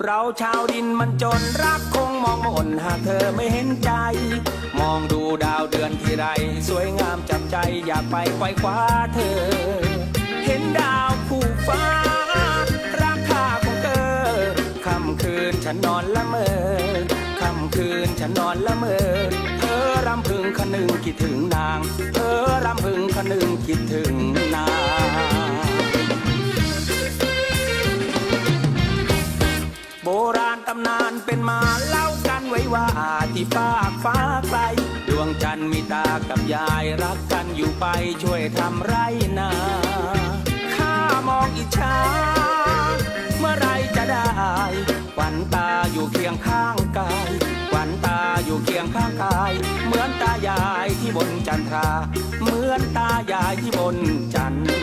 เราชาวดินมันจนรักคงมองมนหากเธอไม่เห็นใจ มองดูดาวเดือนที่ไร สวยงามจับใจอยากไปไขว้คว้าเธอ เห็นดาวผู้ฟ้ารักค่าของเธอค่ำคืนฉันนอนละเมอค่ำคืนฉันนอนละเมอเธอรำพึงคนึงคิดถึงนาง เธอรำพึงคนึงคิดถึงนาง โบราณตำนานเป็นมาเล่ากันไว้ว่าที่ฟากฟ้าไกลดวงจันทร์มีตากับยายรักกันอยู่ไปช่วยทำไรนาข้ามองอิจฉาเมื่อไรจะได้ขวัญตาอยู่เคียงข้างกายขวัญตาอยู่เคียงข้างกาย เหมือนตายายที่บนจันทรา เหมือนตายายที่บนจันทรา